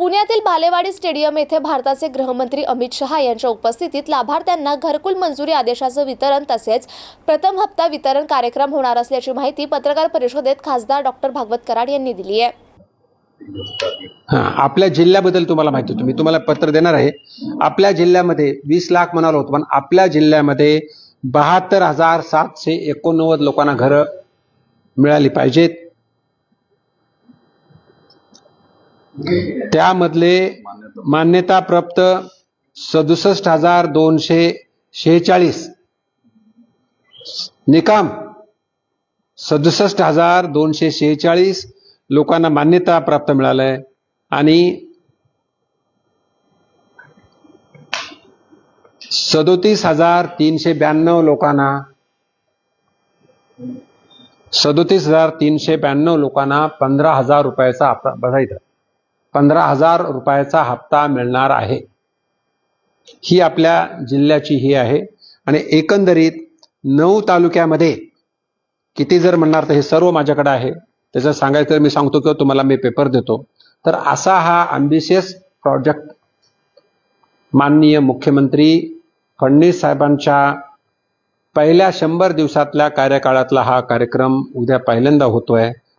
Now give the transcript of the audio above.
पुण्यातील बालेवाडी स्टेडियम येथे भारताचे गृहमंत्री अमित शहा यांच्या उपस्थितीत लाभार्थ्यांना घरकुल मंजुरी आदेशाचं वितरण तसेच प्रथम हप्ता वितरण कार्यक्रम होणार असल्याची माहिती पत्रकार परिषदेत खासदार डॉक्टर भागवत कराड यांनी दिली आहे. हां आपल्या जिल्ह्याबद्दल तुम्हाला माहिती होती. मी तुम्हाला पत्र देणार आहे. आपल्या जिल्ह्यामध्ये वीस लाख म्हणालो होतो पण आपल्या जिल्ह्यामध्ये बहात्तर हजार सातशे एकोणनव्वद लोकांना घरं मिळाली पाहिजेत. त्यामधले मान्यताप्राप्त सदुसष्ट हजार दोनशे शेहेचाळीस निकाम. सदुसष्ट हजार दोनशे शेहेचाळीस लोकांना मान्यता प्राप्त मिळालंय. आणि सदोतीस हजार तीनशे ब्याण्णव लोकांना सदोतीस हजार तीनशे ब्याण्णव लोकांना पंधरा हजार रुपयाचा हप्ता बघा पंधरा हजार रुपयाचा हप्ता मिळणार आहे. ही आपल्या जिल्ह्याची ही आहे. आणि एकंदरीत नऊ तालुक्यामध्ये किती जर म्हणणार तर हे सर्व माझ्याकडे आहे. त्याचं सांगायचं मी सांगतो किंवा तुम्हाला मी पेपर देतो. तर असा हा अम्बिशियस प्रोजेक्ट माननीय मुख्यमंत्री फडणवीस साहेबांच्या पहिल्या शंभर दिवसातल्या कार्यकाळातला हा कार्यक्रम उद्या पहिल्यांदा होतोय.